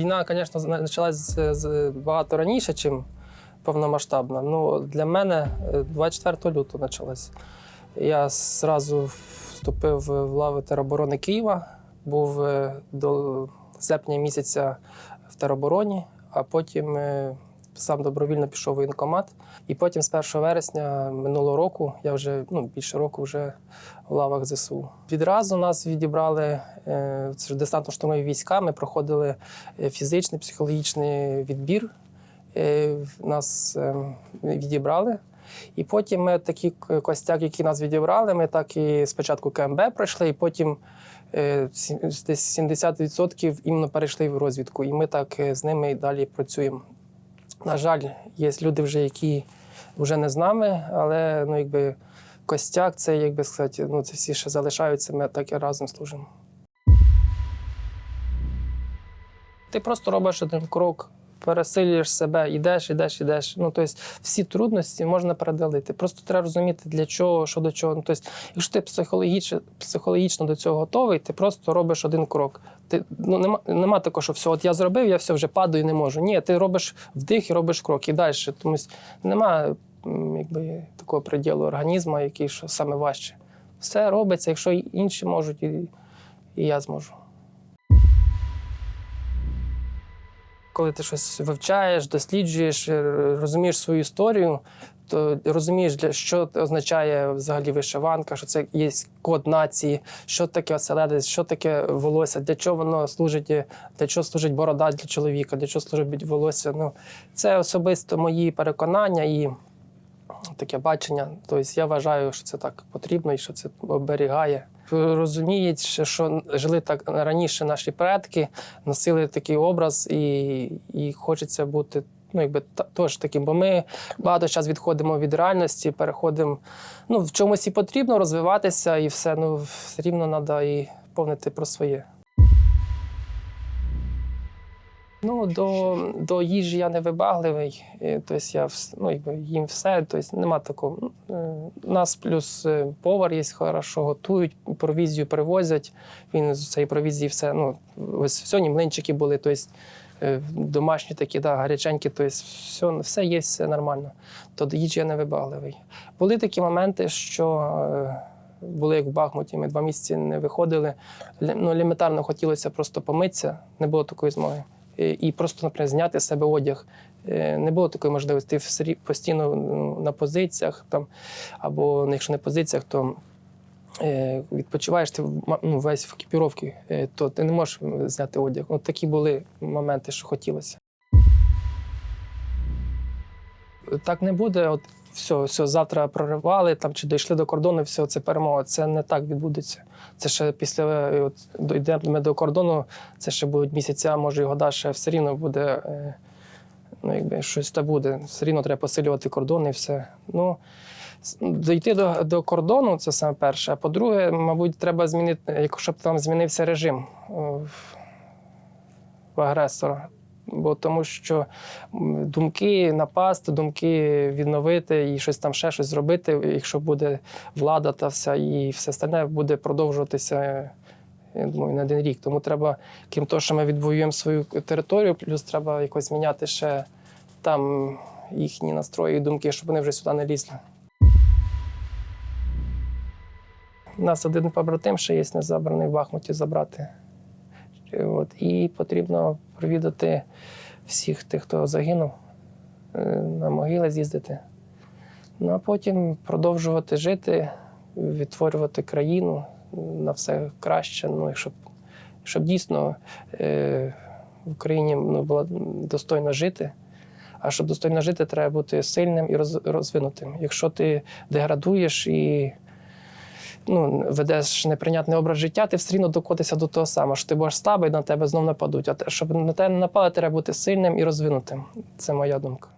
Війна, звісно, почалась багато раніше, ніж повномасштабна. Ну, для мене е, 24 лютого почалась. Я зразу вступив в лави тероборони Києва, був е, до серпня місяця в теробороні, а потім е, сам добровільно пішов в воєнкомат. І потім з 1 вересня минулого року, я вже ну, більше року вже в лавах ЗСУ. Відразу нас відібрали е, це десантно-штурмові війська. Ми проходили е, фізичний, психологічний відбір. Е, Нас відібрали. І потім ми такі костяк, які нас відібрали, ми так і спочатку КМБ пройшли, і потім десь 70% іменно перейшли в розвідку. І ми так з ними і далі працюємо. На жаль, є люди вже, які вже не з нами, але ну, якби костяк, це, як сказати, ну, це всі ще залишаються, ми так і разом служимо. Ти просто робиш один крок, пересилюєш себе, йдеш, йдеш, йдеш. Ну, тобто, всі трудності можна передалити. Просто треба розуміти, для чого, що до чого. Ну, тобто, якщо ти психологічно, психологічно до цього готовий, ти просто робиш один крок. Ти, ну, нема, нема такого, що все, от я зробив, я все вже падаю, не можу. Ні, ти робиш вдих і робиш крок, і далі. Тому немає якби, такого приділу організму, який що саме важче. Все робиться, якщо інші можуть, і, і я зможу. Коли ти щось вивчаєш, досліджуєш, е, розумієш свою історію, то розумієш, що означає взагалі вишиванка, що це є код нації, що таке оселедець, що таке волосся, для чого воно служить, е, для чого служить борода для чоловіка, для чого служить волосся. Ну, це особисто мої переконання і таке бачення. Тобто я вважаю, що це так потрібно і що це оберігає. Розуміють, що- що жили так раніше наші предки, носили такий образ, і, і хочеться бути. Ну, якби та- теж таким, бо ми багато час відходимо від реальності, переходимо. Ну, в чомусь і потрібно розвиватися, і все. Ну, все рівно треба і повнити про своє. Ну, до, до їжі я не вибагливий. е, Тобто я ну, їм все. Тобто нема такого. Е, У нас плюс е, повар є, хорошо готують, провізію привозять. Він з цієї провізії все. Ну, ось сьогодні млинчики були, тобто е, домашні такі, да, гаряченькі, тобто все, все є, все нормально. То до їжі я не вибагливий. Були такі моменти, що. е, Були як в Бахмуті, ми два місяці не виходили. Ну, елементарно хотілося просто помитися, не було такої змоги. Е, І просто, наприклад, зняти з себе одяг. Е, Не було такої можливості. Ти постійно на позиціях, там, або ну, якщо не позиціях, то е, відпочиваєш ти ну, весь в екіпіровці, то ти не можеш зняти одяг. От такі були моменти, що хотілося. Так не буде. От все, все, завтра проривали там чи дійшли до кордону, все, це перемога. Це не так відбудеться. Це ще після е, от, дійдемо до кордону, це ще будуть місяця, може і года, ще все рівно буде. е, Ну, якби щось та буде. Все рівно треба посилювати кордони і все. Ну, дійти до, до кордону це саме перше. А по-друге, мабуть, треба змінити, якщо б там змінився режим е, в- в агресора. Бо тому що думки напасти, думки відновити і щось там ще щось зробити, якщо буде влада та вся і все остальне буде продовжуватися. Я думаю, не один рік. Тому треба, крім того, що ми відвоюємо свою територію, плюс треба якось міняти ще там їхні настрої і думки, щоб вони вже сюди не лізли. У нас один побратим ще є не забраний в Бахмуті забрати. От, і потрібно провідати всіх тих, хто загинув, е, на могили з'їздити. Ну а потім продовжувати жити, відтворювати країну на все краще. Ну, щоб, щоб дійсно е, в Україні ну, було достойно жити. А щоб достойно жити, треба бути сильним і розвинутим. Якщо ти деградуєш і ну, ведеш неприйнятний образ життя, ти все рівно докотишся до того самого, що ти будеш слабий, на тебе знов нападуть. А щоб на тебе не напали, треба бути сильним і розвинутим. Це моя думка.